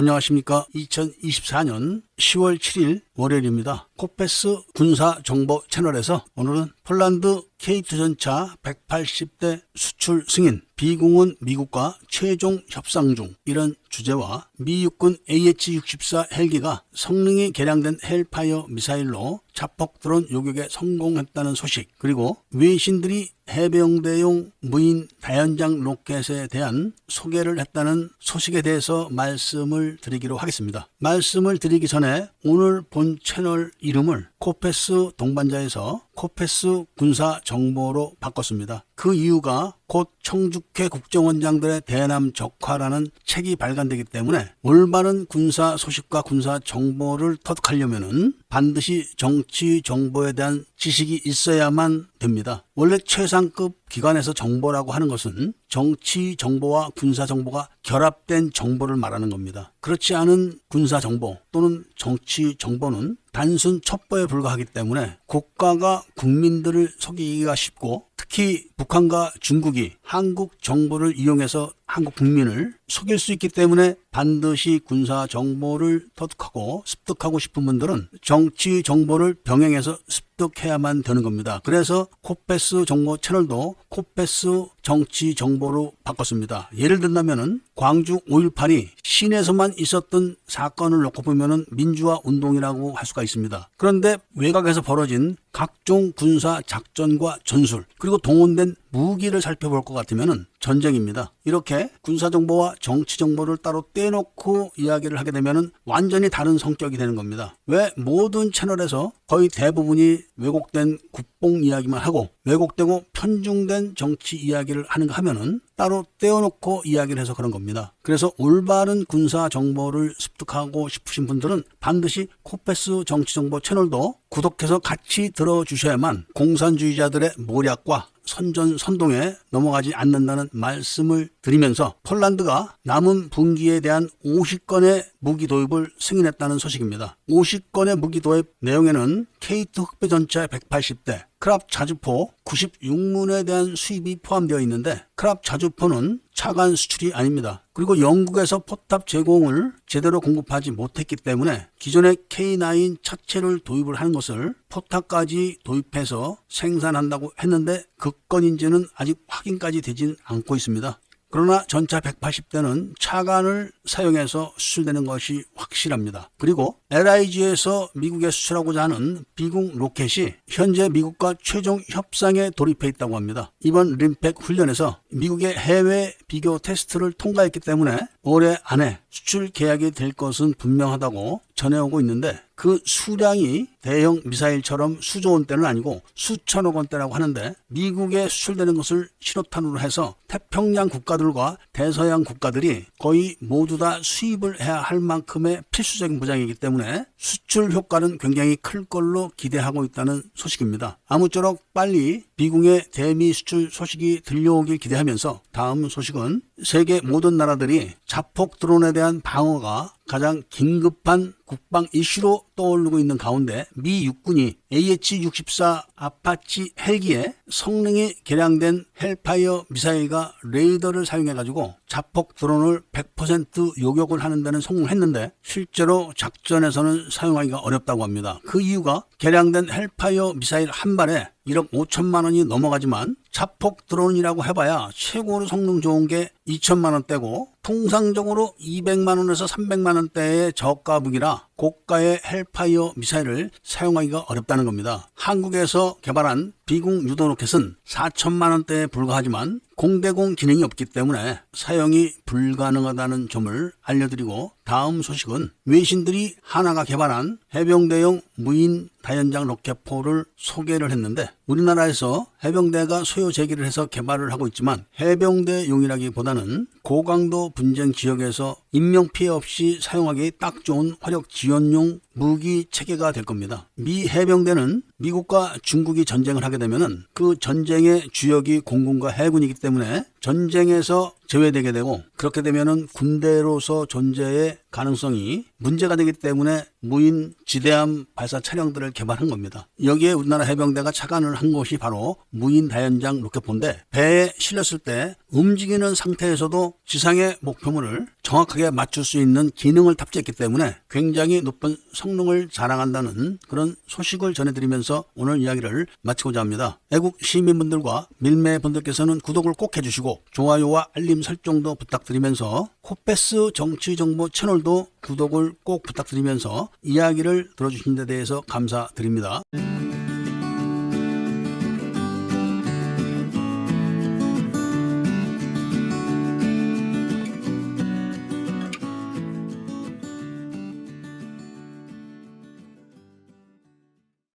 안녕하십니까. 2024년 10월 7일 월요일입니다. 코페스 군사 정보 채널에서 오늘은 폴란드 K2 전차 180대 수출 승인, 비공은 미국과 최종 협상 중 이런 주제와 미 육군 AH-64 헬기가 성능이 개량된 헬파이어 미사일로 자폭 드론 요격에 성공했다는 소식, 그리고 외신들이 해병대용 무인 다연장 로켓에 대한 소개를 했다는 소식에 대해서 말씀을 드리기로 하겠습니다. 말씀을 드리기 전에 오늘 본 채널 이름을 코페스 동반자에서 코페스 군사 정보로 바꿨습니다. 그 이유가 곧 청주회 국정원장들의 대남 적화라는 책이 발간되기 때문에 올바른 군사 소식과 군사 정보를 터득하려면은 반드시 정치 정보에 대한 지식이 있어야만 됩니다. 원래 최상급 기관에서 정보라고 하는 것은 정치 정보와 군사 정보가 결합된 정보를 말하는 겁니다. 그렇지 않은 군사 정보 또는 정치 정보는 단순 첩보에 불과하기 때문에 국가가 국민들을 속이기가 쉽고 특히 북한과 중국이 한국 정보를 이용해서 한국 국민을 속일 수 있기 때문에 반드시 군사 정보를 터득하고 습득하고 싶은 분들은 정치 정보를 병행해서 습득해야만 되는 겁니다. 그래서 코페스 정보 채널도 코페스 정치 정보로 바꿨습니다. 예를 든다면은 광주 5.18이 시내에서만 있었던 사건을 놓고 보면은 민주화 운동이라고 할 수가 있습니다. 그런데 외곽에서 벌어진 각종 군사 작전과 전술 그리고 동원된 무기를 살펴볼 것 같으면은 전쟁입니다. 이렇게 군사 정보와 정치 정보를 따로 떼놓고 이야기를 하게 되면은 완전히 다른 성격이 되는 겁니다. 왜 모든 채널에서 거의 대부분이 왜곡된 국뽕 이야기만 하고 왜곡되고 편중된 정치 이야기를 하는가 하면은 따로 떼어놓고 이야기를 해서 그런 겁니다. 그래서 올바른 군사 정보를 습득하고 싶으신 분들은 반드시 코페스 정치 정보 채널도 구독해서 같이 들어주셔야만 공산주의자들의 모략과 선전 선동에 넘어가지 않는다는 말씀을 드리면서 폴란드가 남은 분기에 대한 50건의 무기 도입을 승인했다는 소식입니다. 50건의 무기 도입 내용에는 K2 흑배 전차 180대, 크랍 자주포 96문에 대한 수입이 포함되어 있는데 크랍 자주포는 차관 수출이 아닙니다. 그리고 영국에서 포탑 제공을 제대로 공급하지 못했기 때문에 기존의 K9 차체를 도입을 하는 것을 포탑까지 도입해서 생산한다고 했는데 그 건인지는 아직 확인까지 되진 않고 있습니다. 그러나 전차 180대는 차관을 사용해서 수출되는 것이 확실합니다. 그리고 LIG에서 미국에 수출하고자 하는 비공 로켓이 현재 미국과 최종 협상에 돌입해 있다고 합니다. 이번 림팩 훈련에서 미국의 해외 비교 테스트를 통과했기 때문에 올해 안에 수출 계약이 될 것은 분명하다고 전해오고 있는데 그 수량이 대형 미사일처럼 수조 원대는 아니고 수천억 원대라고 하는데 미국에 수출되는 것을 신호탄으로 해서 태평양 국가들과 대서양 국가들이 거의 모두 다 수입을 해야 할 만큼의 필수적인 무장이기 때문에 수출 효과는 굉장히 클 걸로 기대하고 있다는 소식입니다. 아무쪼록 빨리 미국의 대미 수출 소식이 들려오길 기대하면서 다음 소식은 세계 모든 나라들이 자폭 드론에 대한 방어가 가장 긴급한 국방 이슈로 떠오르고 있는 가운데 미 육군이 AH-64 아파치 헬기에 성능이 개량된 헬파이어 미사일과 레이더를 사용해가지고 자폭 드론을 100% 요격을 하는 데는 성공했는데 실제로 작전에서는 사용하기가 어렵다고 합니다. 그 이유가 개량된 헬파이어 미사일 한 발에 1억 5천만 원이 넘어가지만 자폭 드론이라고 해봐야 최고로 성능 좋은 게 2천만 원대고 통상적으로 200만 원에서 300만 원대의 저가 무기라 고가의 헬파이어 미사일을 사용하기가 어렵다는 겁니다. 한국에서 개발한 비공 유도 로켓은 4천만 원대에 불과하지만 공대공 기능이 없기 때문에 사용이 불가능하다는 점을 알려드리고 다음 소식은 외신들이 하나가 개발한 해병대용 무인 다연장 로켓포를 소개를 했는데 우리나라에서 해병대가 소요 제기를 해서 개발을 하고 있지만 해병대용이라기보다는 고강도 분쟁 지역에서 인명 피해 없이 사용하기 딱 좋은 화력 지원용 무기 체계가 될 겁니다. 미 해병대는 미국과 중국이 전쟁을 하게 되면은 그 전쟁의 주역이 공군과 해군이기 때문에 전쟁에서 제외되게 되고 그렇게 되면은 군대로서 존재의 가능성이 문제가 되기 때문에 무인 지대함 발사 차량들을 개발한 겁니다. 여기에 우리나라 해병대가 착안을 한 것이 바로 무인 다연장 로켓포인데 배에 실렸을 때 움직이는 상태에서도 지상의 목표물을 정확하게 맞출 수 있는 기능을 탑재했기 때문에 굉장히 높은 성능을 자랑한다는 그런 소식을 전해드리면서 오늘 이야기를 마치고자 합니다. 애국 시민분들과 밀매분들께서는 구독을 꼭 해주시고 좋아요와 알림 설정도 부탁드리면서 코페스 정치정보 채널도 구독을 꼭 부탁드리면서 이야기를 들어주신 데 대해서 감사드립니다.